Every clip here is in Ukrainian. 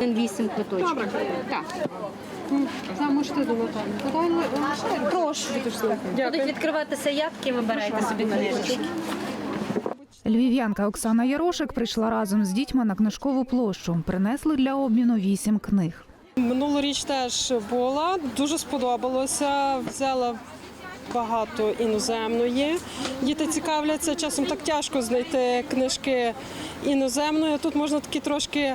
Вісім квиточків. Так. Можете долотати. Прошу. Будуть відкриватися ябки, вибирайте собі книжечки. Львів'янка Оксана Ярошик прийшла разом з дітьми на книжкову площу. Принесли для обміну вісім книг. Минулоріч теж була, дуже сподобалося. Взяла багато іноземної. Діти цікавляться, часом так тяжко знайти книжки іноземної. Тут можна такі трошки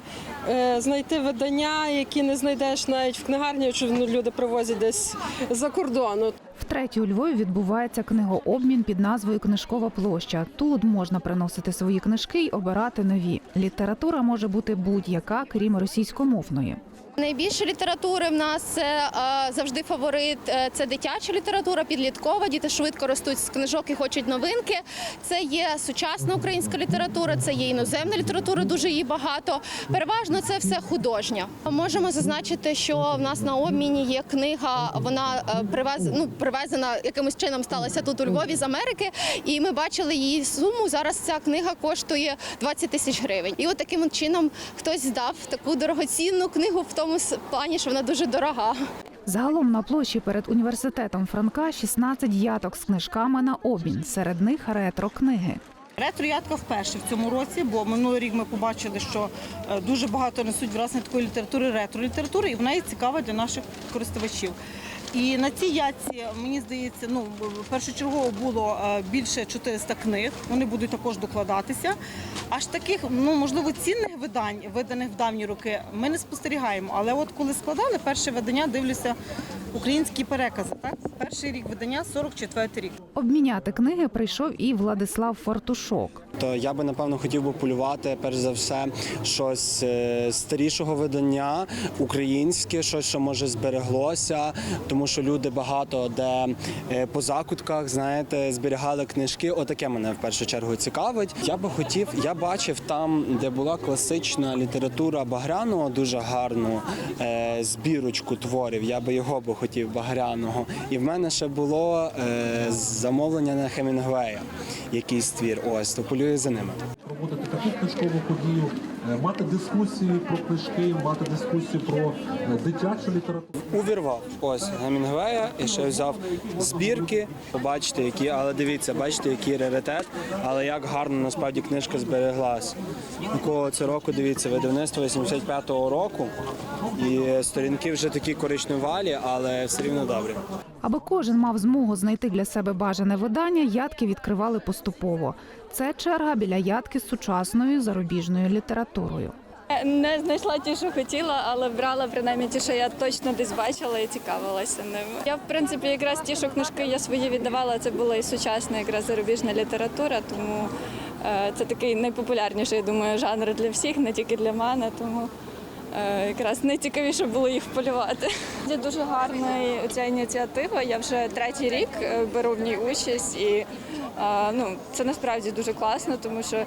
е, знайти видання, які не знайдеш навіть в книгарні, що ну, люди привозять десь за кордону. Втретє у Львові відбувається книгообмін під назвою Книжкова площа. Тут можна приносити свої книжки й обирати нові. Література може бути будь-яка, крім російськомовної. Найбільше літератури в нас е, завжди фаворит. е, Це дитяча література, підліткова. Діти швидко ростуть з книжок і хочуть новинки. Це є сучасна українська література, це є іноземна література, дуже її багато. Переважно це все художня. Можемо зазначити, що в нас на обміні є книга. Вона е, привез, ну, привезена якимось чином сталася тут у Львові з Америки, і ми бачили її суму. Зараз ця книга коштує 20 тисяч гривень. І от таким чином хтось здав таку дорогоцінну книгу в тому плані, що вона дуже дорога. Загалом на площі перед університетом Франка 16 яток з книжками на обмін. Серед них ретро-книги. Ретро-ятка вперше в цьому році, бо минулий рік ми побачили, що е, дуже багато несуть власне такої літератури, ретро-літератури, і вона є цікава для наших користувачів. І на цій ятці, мені здається, ну першочергово було е, більше 400 книг. Вони будуть також докладатися. Аж таких, ну можливо, цінних видань, виданих в давні роки, ми не спостерігаємо. Але от коли складали перше видання, дивлюся українські перекази. Так, перший рік видання 44 рік. Обміняти книги прийшов і Владислав Фартушок. То я би напевно хотів би полювати перш за все щось е, старішого видання, українське, щось, що може збереглося, тому що люди багато де е, по закутках, знаєте, зберігали книжки. Отаке мене в першу чергу цікавить. Я би хотів, я бачив там, де була класична література Багряного, дуже гарну е, збірочку творів. Я би його би хотів Багряного. І в мене ще було е, замовлення на Хемінгвея, якийсь твір. Ось то полюю за ними. проводити таку книжкову подію, е, мати дискусії про книжки, мати дискусію про е, дитячу літературу. Увірвав ось Гемінгвея і ще взяв збірки. Побачите, які, але дивіться, бачите, який раритет, але як гарно насправді книжка збереглась. Якого це року дивіться, видавництво 85-го року, і сторінки вже такі коричневалі, але все рівно добрі. Аби кожен мав змогу знайти для себе бажане видання, ядки відкривали поступово. Це черга біля ядки з сучасною зарубіжною літературою. Не знайшла ті, що хотіла, але брала принаймні ті, що я точно десь бачила і цікавилася ними. Я в принципі якраз ті, що книжки я свої віддавала, це була і сучасна якраз зарубіжна література, тому е, це такий найпопулярніший, я думаю, жанр для всіх, не тільки для мене. Тому е, якраз найцікавіше було їх полювати. Це дуже гарна ця ініціатива. Я вже третій рік е, беру в ній участь, і е, ну, це насправді дуже класно, тому що.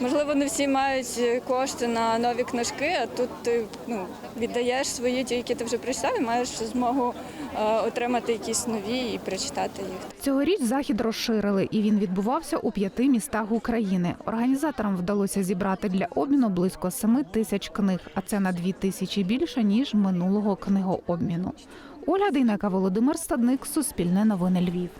Можливо, не всі мають кошти на нові книжки, а тут ти ну, віддаєш свої, ті, які ти вже прочитав, і маєш змогу е, отримати якісь нові і прочитати їх. Цьогоріч захід розширили, і він відбувався у п'яти містах України. Організаторам вдалося зібрати для обміну близько семи тисяч книг, а це на дві тисячі більше ніж минулого книгообміну. Ольга Дейнека, Володимир Стадник, Суспільне новини Львів.